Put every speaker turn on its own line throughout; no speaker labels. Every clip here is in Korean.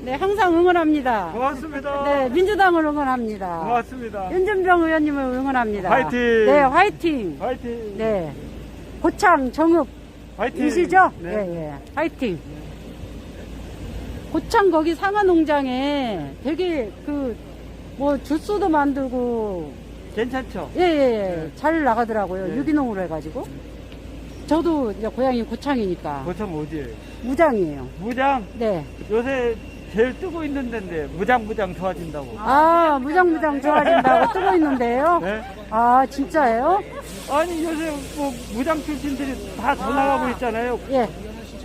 네, 항상 응원합니다.
고맙습니다.
네, 민주당을 응원합니다.
고맙습니다.
윤준병 의원님을 응원합니다.
화이팅!
네, 화이팅!
화이팅.
네. 고창 정읍
화이팅.
이시죠?
네.
예, 예. 화이팅! 고창 거기 상하 농장에 되게 그, 뭐, 주스도 만들고,
괜찮죠?
예, 예, 예. 잘 나가더라고요.
네.
유기농으로 해가지고. 저도 이제 고향이 고창이니까.
고참 어디에요?
무장이에요.
무장.
네.
요새 제일 뜨고 있는 데인데 무장 무장 좋아진다고.
아, 무장무장 좋아진다고 뜨고 있는데요.
네?
아, 진짜예요?
아니 요새 뭐 무장 출신들이 다 전화가고 있잖아요.
예.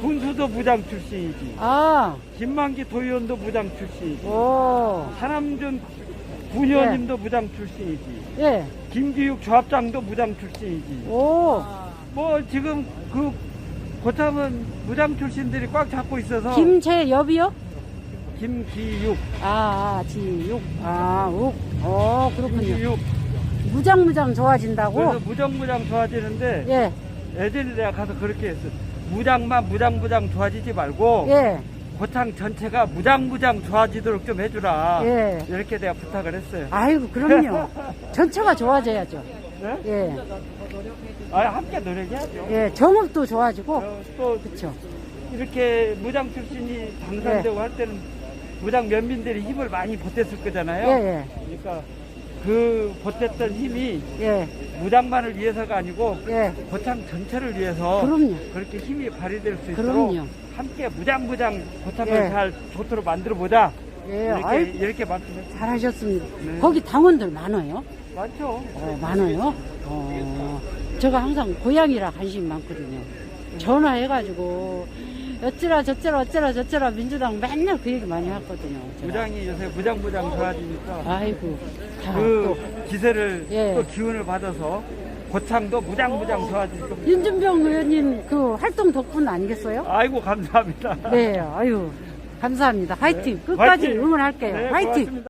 군수도 무장 출신이지.
아,
김만기 도의원도 무장 출신이지.
오,
하남준 군의원님도 무장 출신이지.
예,
김기육 조합장도 무장 출신이지.
오.
뭐 지금 그 고참은 무장 출신들이 꽉 잡고 있어서
김재엽이요?
김기육,
아, 아, 지육. 아, 욱. 어, 그렇군요.
김기육.
무장무장 좋아진다고?
그래서 무장무장 좋아지는데
예,
예전에 내가 가서 그렇게 했어. 무장만 무장무장 좋아지지 말고
예,
고창 전체가 무장무장 좋아지도록 좀 해주라.
예.
이렇게 내가 부탁을 했어요.
아이고, 그럼요. 전체가 좋아져야죠.
네?
예,
아, 함께 노력해야죠.
예, 정읍도 좋아지고.
어, 또
그쵸.
이렇게 무장 출신이 당선되고
예.
할 때는 무장 면민들이 힘을 많이 보탰을 거잖아요.
예,
그러니까 그 보탰던 힘이
예, 예,
무장만을 위해서가 아니고
예.
고창 전체를 위해서
그럼요.
그렇게 힘이 발휘될 수
그럼요.
있도록 함께 무장무장 고창을
예.
잘 좋도록 만들어 보자.
예,
이렇게
아이
이렇게 말씀했어요.
잘하셨습니다.
네.
거기 당원들 많아요?
많죠.
어, 많아요? 어, 제가 항상 고향이라 관심이 많거든요. 전화해가지고, 어쩌라 저쩌라 어쩌라 저쩌라 민주당 맨날 그 얘기 많이 하거든요. 제가.
무장이 요새 무장무장 좋아지니까
아이고, 다
그
또.
기세를
예.
또 기운을 받아서 고창도 무장무장 좋아질 겁니다.
윤준병 의원님 그 활동 덕분 아니겠어요?
아이고 감사합니다.
네, 아유, 감사합니다. 화이팅! 끝까지
화이팅!
응원할게요.
네,
화이팅!
고맙습니다.